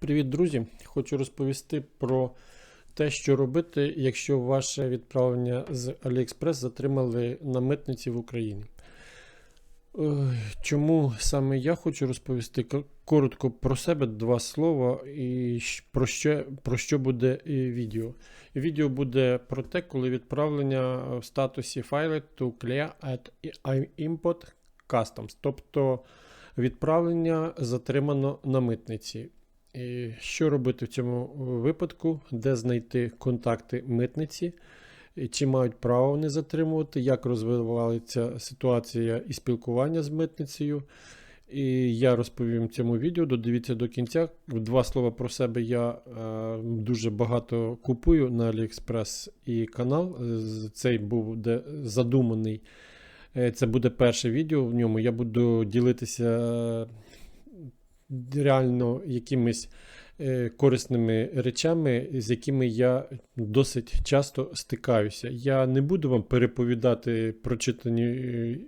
Привіт, друзі! Хочу розповісти про те, що робити, якщо ваше відправлення з AliExpress затримали на митниці в Україні. Е, Чому саме я хочу розповісти? Коротко про себе два слова і про що, про що буде відео. Відео буде про те, коли відправлення в статусі файли to clear at import customs, тобто відправлення затримано на митниці. Що робити в цьому випадку, де знайти контакти митниці, чи мають право вони затримувати, як розвивалася ситуація і спілкування з митницею. І я розповім в цьому відео, додивіться до кінця. Два слова про себе. Я е, дуже багато купую на AliExpress і канал. Цей був де задуманий. Е, Це буде перше відео в ньому. Я буду ділитися реально якимись е, корисними речами, з якими я досить часто стикаюся. Я не буду вам переповідати прочитані е,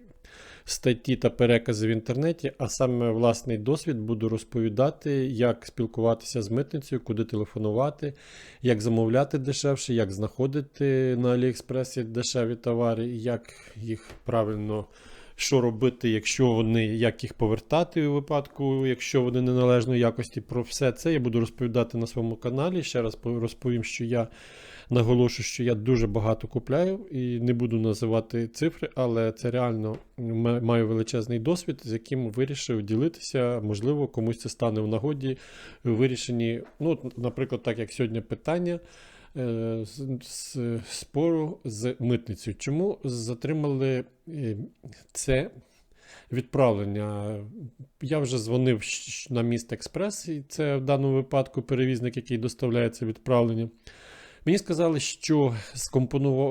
статті та перекази в інтернеті, а саме власний досвід буду розповідати, як спілкуватися з митницею, куди телефонувати, як замовляти дешевше, як знаходити на Аліекспресі дешеві товари, як їх правильно що робити, якщо вони, як їх повертати у випадку, якщо вони неналежної якості. Про все це я буду розповідати на своєму каналі. Ще раз розповім, що я наголошую, що я дуже багато купляю і не буду називати цифри, але це реально маю величезний досвід, з яким вирішив ділитися. Можливо, комусь це стане в нагоді вирішенні. Ну, наприклад, так як сьогодні питання. Е, спору з митницею. Чому затримали е, це відправлення? Я вже дзвонив на міст Експрес, і це в даному випадку перевізник, який доставляє це відправлення. Мені сказали, що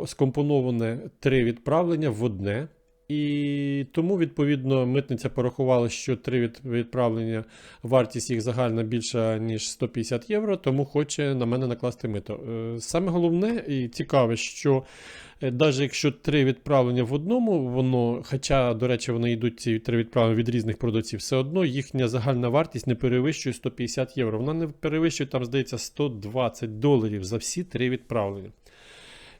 скомпоноване три відправлення в одне. І тому, відповідно, митниця порахувала, що три відправлення, вартість їх загальна більша, ніж 150 євро, тому хоче на мене накласти мито. Е, Саме головне і цікаве, що навіть якщо три відправлення в одному, воно, хоча, до речі, вони йдуть ці три відправлення від різних продавців, все одно їхня загальна вартість не перевищує 150 євро. Вона не перевищує, там, здається, 120 доларів за всі три відправлення.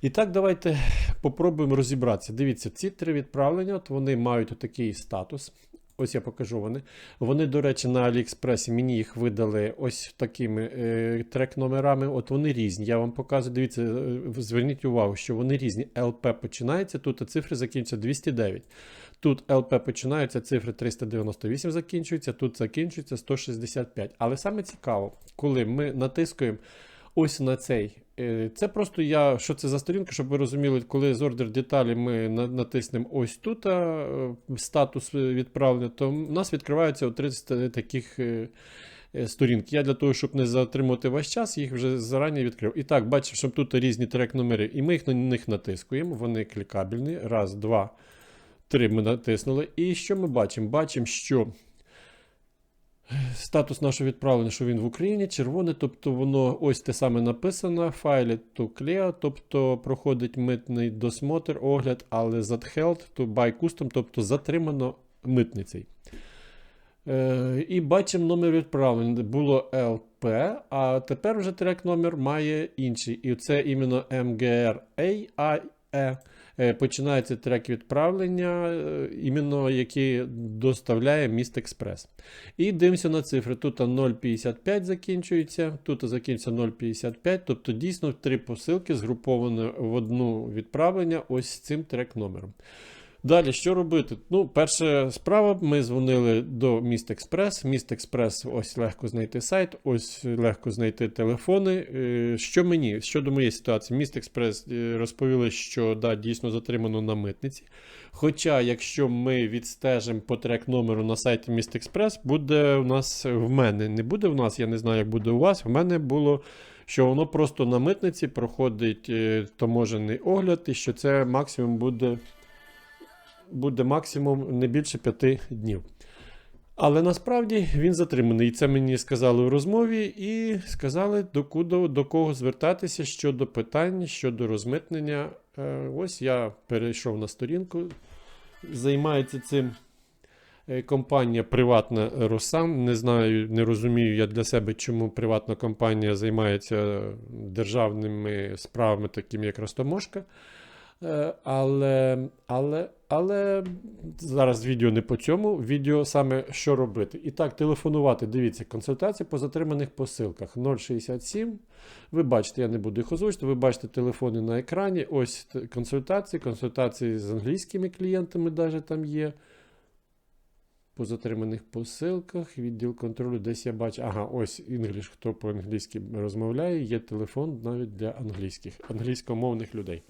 І так, давайте попробуємо розібратися. Дивіться, ці три відправлення, от вони мають такий статус. Ось я покажу вони. Вони, до речі, на Аліекспресі мені їх видали ось такими е, трек-номерами. От вони різні. Я вам показую. Дивіться, е, зверніть увагу, що вони різні. ЛП починається, тут а цифри закінчуються 209. Тут ЛП починаються, цифри 398 закінчуються, тут закінчується 165. Але саме цікаво, коли ми натискуємо ось на цей. Е, Це просто я, що це за сторінка, щоб ви розуміли, коли з ордер деталі ми натиснемо ось тут е, статус відправлення, то в нас відкриваються от 30 таких е, сторінок. Я для того, щоб не затримувати ваш час, їх вже зарані відкрив. І так, бачимо, що тут різні трек-номери, і ми їх на них натискуємо. Вони клікабельні. Раз, два, три ми натиснули. І що ми бачимо? Бачимо, що Статус нашого відправлення, що він в Україні, червоне, тобто воно ось те саме написано, файлі to clear, тобто проходить митний досмотр, огляд, але held to buy custom, тобто затримано митницей. Е, і бачимо номер відправлення. Було ЛП, а тепер вже трек номер має інший. І це іменно MGRAE. Е, Починається трек відправлення, е, іменно який доставляє міст Експрес. І дивимося на цифри. Тут 0,55 закінчується, тут закінчується 0,55. Тобто дійсно три посилки згруповані в одну відправлення ось цим трек-номером. Далі, що робити? Ну, перша справа, ми дзвонили до Міст Експрес. Міст Експрес, ось легко знайти сайт, ось легко знайти телефони. Е, Що мені щодо моєї ситуації, Міст Експрес е, розповіли, що да, дійсно затримано на митниці. Хоча, якщо ми відстежимо по трек номеру на сайті Міст Експрес, буде у нас в мене. Не буде в нас, я не знаю, як буде у вас. В мене було. Що воно просто на митниці проходить е, таможений огляд, і що це максимум буде буде максимум не більше п'яти днів. Але насправді він затриманий. І це мені сказали у розмові, і сказали, до, куди, до кого звертатися щодо питань, щодо розмитнення. Е, Ось я перейшов на сторінку, займається цим Е, Компанія приватна Росан. Не знаю, не розумію я для себе, чому приватна компанія займається державними справами, такими як Ростомошка. Е, Але, але, але зараз відео не по цьому. Відео саме що робити. І так, телефонувати. Дивіться, консультація по затриманих посилках 067. Ви бачите, я не буду їх озвучити. Ви бачите телефони на екрані. Ось консультації, консультації з англійськими клієнтами, навіть там є. По затриманих посилках, відділ контролю, десь я бачу. Ага, ось English, хто по-англійськи розмовляє, є телефон навіть для англійських, англійськомовних людей.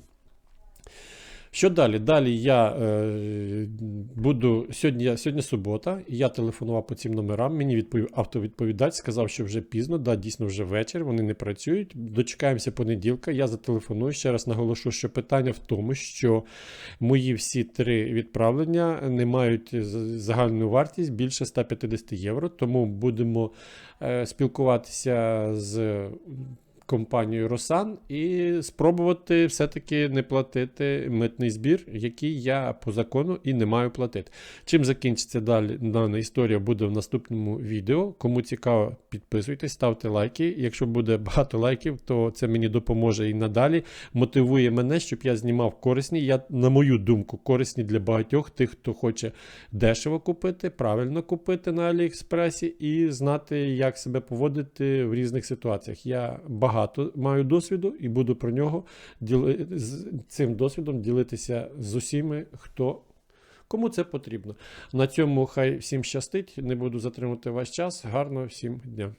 Що далі? Далі я е, буду. Сьогодні, сьогодні субота, і я телефонував по цим номерам. Мені відповів автовідповідач, сказав, що вже пізно, да, дійсно вже вечір, вони не працюють. Дочекаємося понеділка. Я зателефоную. Ще раз наголошу, що питання в тому, що мої всі три відправлення не мають загальну вартість більше 150 євро. Тому будемо е, спілкуватися з компанією Росан і спробувати все-таки не платити митний збір, який я по закону і не маю платити. Чим закінчиться далі дана історія буде в наступному відео. Кому цікаво, підписуйтесь, ставте лайки. Якщо буде багато лайків, то це мені допоможе і надалі. Мотивує мене, щоб я знімав корисні. Я, на мою думку, корисні для багатьох тих, хто хоче дешево купити, правильно купити на Аліекспресі і знати, як себе поводити в різних ситуаціях. Я багато маю досвіду і буду про нього діли... з цим досвідом ділитися з усіми, хто. Кому це потрібно. На цьому хай всім щастить. Не буду затримувати ваш час. Гарного всім дня.